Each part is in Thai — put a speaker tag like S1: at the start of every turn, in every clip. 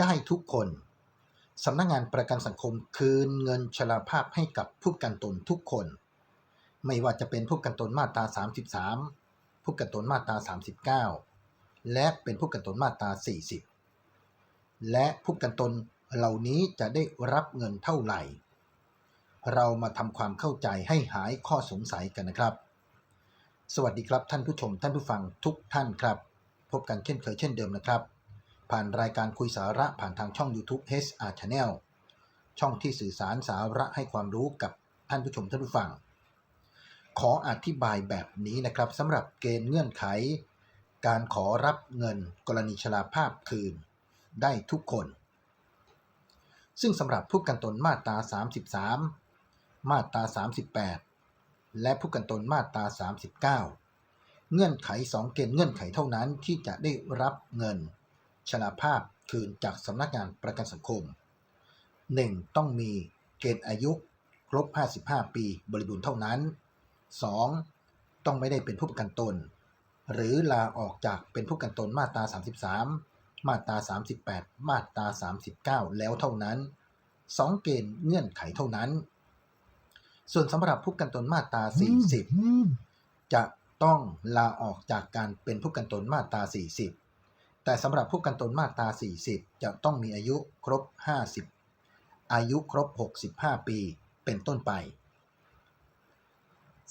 S1: ได้ทุกคนสำนักงงานประกันสังคมคืนเงินชราภาพให้กับผู้ประกันตนทุกคน ไม่ว่าจะเป็นผู้ประกันตนมาตรา 33 ผู้ประกันตนมาตรา 39 และเป็นผู้ประกันตนมาตรา 40 และผู้ประกันตนเหล่านี้จะได้รับเงินเท่าไหร่ เรามาทำความเข้าใจให้หายข้อสงสัยกันนะครับ สวัสดีครับท่านผู้ชมท่านผู้ฟังทุกท่านครับ พบกันเช่นเคยเช่นเดิมนะครับ ผ่านรายการคุยสาระผ่านทางช่อง YouTube HR Channel ช่องที่สื่อสารสาระให้ความรู้กับท่านผู้ชมท่านผู้ฟัง ขออธิบายแบบนี้นะครับสำหรับเกณฑ์เงื่อนไข การขอรับเงินกรณีชราภาพคืน ได้ทุกคน ซึ่งสำหรับผู้กันตนมาตรา 33 มาตรา 38 และผู้กันตนมาตรา 39 เงื่อนไข 2 เกณฑ์เงื่อนไขเท่านั้นที่จะได้รับเงิน ชราภาพคืนจากสำนักงานประกันสังคม 1. ต้องมีเกณฑ์อายุครบ 55 ปีบริบูรณ์เท่านั้น 2. ต้องไม่ได้เป็นผู้ประกันตน หรือลาออกจากเป็นผู้ประกันตนมาตรา 33 มาตรา 38 มาตรา 39 แล้วเท่านั้น 2 เกณฑ์เงื่อนไขเท่านั้น ส่วนสำหรับผู้ประกันตนมาตรา 40 จะต้องลาออกจากการเป็นผู้ประกันตนมาตรา 40 แต่สำหรับผู้กันตนมาตรา 40 จะต้องมีอายุครบ 50 อายุครบ 65 ปีเป็นต้นไป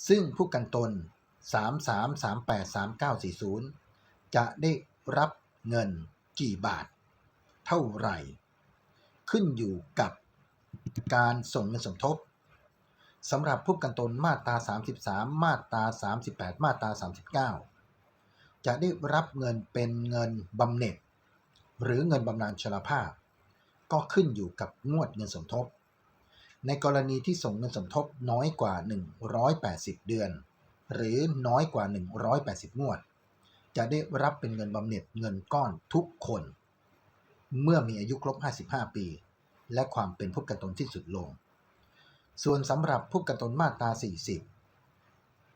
S1: ซึ่งผู้กันตน 33 38 39 40 จะได้รับเงินกี่บาท เท่าไหร่ ขึ้นอยู่กับการส่งเงินสมทบสำหรับผู้กันตนมาตรา 33 มาตรา 38 มาตรา 39 จะได้รับเงินเป็นเงินบำเหน็จ หรือเงินบำนาญชราภาพ ก็ขึ้นอยู่กับงวดเงินสมทบ ในกรณีที่ส่งเงินสมทบน้อยกว่า 180 เดือน หรือน้อยกว่า 180 งวด จะได้รับเป็นเงินบำเหน็จเงินก้อนทุกคน เมื่อมีอายุครบ 55 ปี และความเป็นผู้กันตนที่สุดลง ส่วนสำหรับผู้กันตนมาตรา 40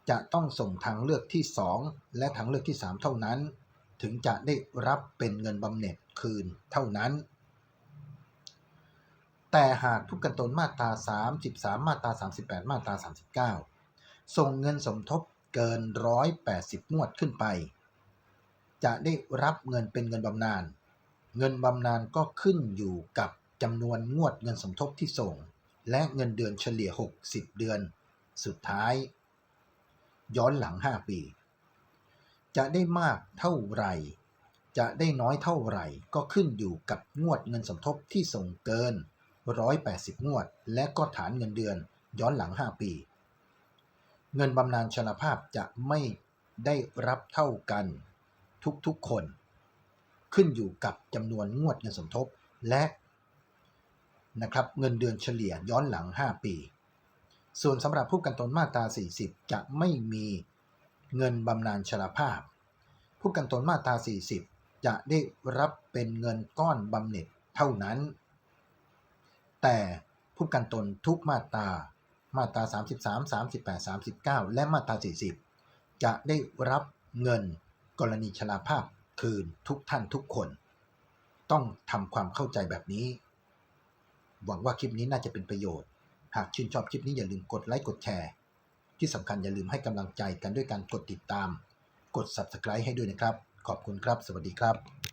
S1: จะต้องส่งทางเลือกที่ 2 และทางเลือกที่ 3 เท่านั้น ถึงจะได้รับเป็นเงินบำเหน็จคืนเท่านั้น แต่หากผู้ประกันตนมาตรา 33 มาตรา 38 มาตรา 39 ส่งเงินสมทบเกิน 180 งวดขึ้นไป จะได้รับเงินเป็นเงินบำนาญเงินบำนาญก็ขึ้นอยู่กับจำนวนงวดเงินสมทบที่ส่ง และเงินเดือนเฉลี่ย 60 เดือน สุดท้าย ย้อนหลัง 5 ปี จะได้มากเท่าไหร่ จะได้น้อยเท่าไหร่ ก็ขึ้นอยู่กับงวดเงินสมทบที่ส่งเกิน 180 งวด และก็ฐานเงินเดือนย้อนหลัง 5 ปี เงินบำนาญชราภาพจะไม่ได้รับเท่ากันทุกๆคน ขึ้นอยู่กับจำนวนงวดเงินสมทบและนะครับเงินเดือนเฉลี่ยย้อนหลัง 5 ปี ส่วนสำหรับผู้กันตนมาตรา 40 จะไม่มีเงินบำนาญชราภาพ ผู้กันตนมาตรา 40 จะได้รับเป็นเงินก้อนบำเหน็จเท่านั้น แต่ผู้กันตนทุกมาตรา มาตรา 33 38 39 และมาตรา 40 จะได้รับเงินกรณีชราภาพคืนทุกท่านทุกคน ต้องทำความเข้าใจแบบนี้ หวังว่าคลิปนี้น่าจะเป็นประโยชน์ หากชื่นชอบคลิปนี้อย่าลืมกดไลค์กดแชร์ที่สำคัญอย่าลืมให้กำลังใจกันด้วยการกดติดตาม กด Subscribe ให้ด้วยนะครับ ขอบคุณครับ สวัสดีครับ